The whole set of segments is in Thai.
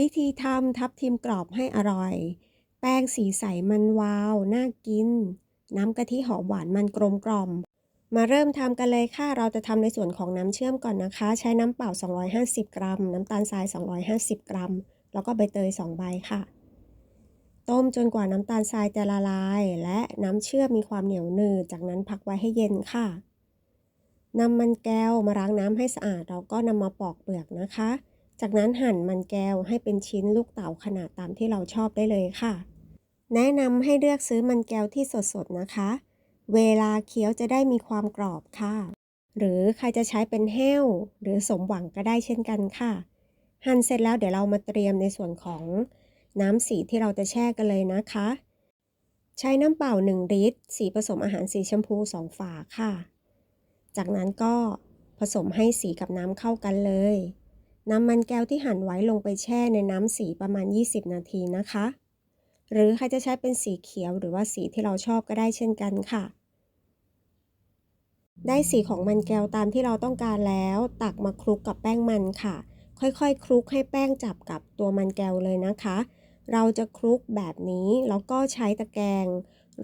วิธีทำทับทิมกรอบให้อร่อย แป้งสีใสมันวาว น่ากิน น้ำกะทิหอมหวานมันกลมกล่อม มาเริ่มทำกันเลยค่ะ เราจะทำในส่วนของน้ำเชื่อมก่อนนะคะ ใช้น้ำเปล่า 250 กรัม น้ำตาลทราย 250 กรัม แล้วก็ใบเตย 2 ใบค่ะ ต้มจนกว่าน้ำตาลทรายจะละลาย และน้ำเชื่อมมีความเหนียวหนืด จากนั้นพักไว้ให้เย็นค่ะนำมันแก้วมาล้างน้ำให้สะอาดเราก็นำมาปอกเปลือกนะคะ จากนั้นหั่นมันแก้วให้เป็นชิ้นลูกเต๋าขนาดตามที่เราชอบได้เลยค่ะ แนะนำให้เลือกซื้อมันแก้วที่สดๆนะคะ เวลาเคี้ยวจะได้มีความกรอบค่ะ หรือใครจะใช้เป็นแห้ว หรือสมหวังก็ได้เช่นกันค่ะ หั่นเสร็จแล้วเดี๋ยวเรามาเตรียมในส่วนของน้ำสีที่เราจะแช่กันเลยนะคะ ใช้น้ำเปล่า 1 ลิตร สีผสมอาหารสีชมพู 2 ฝาค่ะ จากนั้นก็ผสมให้สีกับน้ำเข้ากันเลย นำมันแก้วที่หั่นไว้ลงไปแช่ในน้ำสีประมาณ 20 นาทีนะคะ หรือใครจะใช้เป็นสีเขียวหรือว่าสีที่เราชอบก็ได้เช่นกันค่ะ ได้สีของมันแก้วตามที่เราต้องการแล้ว ตักมาคลุกกับแป้งมันค่ะ ค่อยๆ คลุกให้แป้งจับกับตัวมันแก้วเลยนะคะ เราจะคลุกแบบนี้แล้วก็ใช้ตะแกรง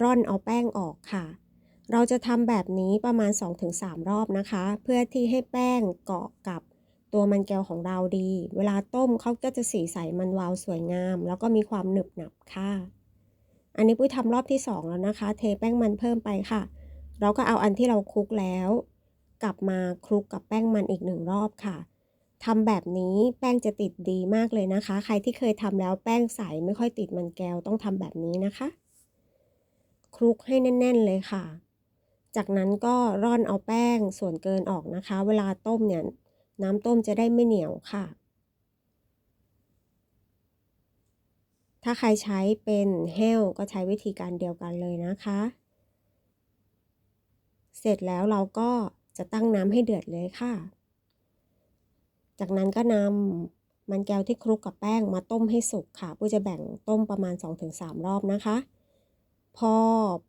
ร่อนเอาแป้งออกค่ะ เราจะทำแบบนี้ประมาณ 2-3 รอบนะคะ เพื่อที่ให้แป้งเกาะกับ ตัวมันแก้วของเราดี เวลาต้มเขาก็จะสีใสมันวาวสวยงาม แล้วก็มีความหนึบหนับค่ะ อันนี้ปุ้ยทำรอบที่ 2 แล้วนะคะ เทแป้งมันเพิ่มไปค่ะ เราก็เอาอันที่เราคลุกแล้ว กลับมาคลุกกับแป้งมันอีกหนึ่งรอบค่ะทำแบบนี้แป้งจะติดดีมากเลยนะคะ ใครที่เคยทำแล้วแป้งใสไม่ค่อยติดมันแก้วต้องทำแบบนี้นะคะ คลุกให้แน่น ๆ เลยค่ะ จากนั้นก็ร่อนเอาแป้งส่วนเกินออกนะคะ เวลาต้มเนี่ย น้ำต้มจะได้ไม่เหนียวค่ะ ถ้าใครใช้เป็นแห้วก็ใช้วิธีการเดียวกันเลยนะคะ เสร็จแล้วเราก็จะตั้งน้ำให้เดือดเลยค่ะ จากนั้นก็นำมันแก้วที่คลุกกับแป้งมาต้มให้สุกค่ะปุ้ยจะแบ่งต้มประมาณ 2-3 รอบนะคะ พอ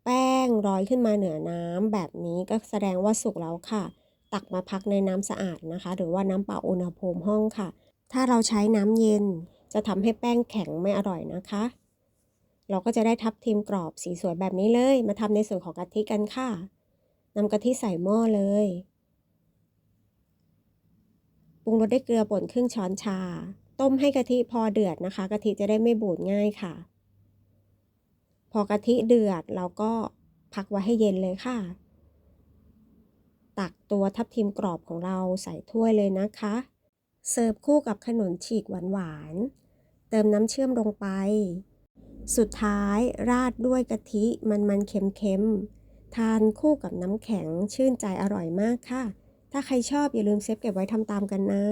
แป้งร้อยขึ้นมาเหนือน้ำแบบนี้ก็แสดงว่าสุกแล้วค่ะ ตักมาพักในน้ำสะอาดนะคะ หรือว่าน้ำเปล่าอุณหภูมิห้องค่ะ ถ้าเราใช้น้ำเย็นจะทำให้แป้งแข็งไม่อร่อยนะคะ เราก็จะได้ทับทิมกรอบสีสวยแบบนี้เลย มาทำในส่วนของกะทิกันค่ะนำกะทิใส่หม้อเลยปรุงรสด้วยเกลือป่นครึ่งช้อนชา ต้มให้กะทิพอเดือดนะคะกะทิจะได้ไม่บูดง่ายค่ะ พอกะทิเดือดเราก็พักไว้ให้เย็นเลยค่ะ ตักตัวทับทิมกรอบของเราใส่ถ้วยเลยนะคะ เสิร์ฟคู่กับขนมฉีกหวานๆ เติมน้ำเชื่อมลงไป สุดท้ายราดด้วยกะทิมันๆเค็มๆ ทานคู่กับน้ำแข็งชื่นใจอร่อยมากค่ะ ถ้าใครชอบอย่าลืมเซฟเก็บไว้ทำตามกันนะ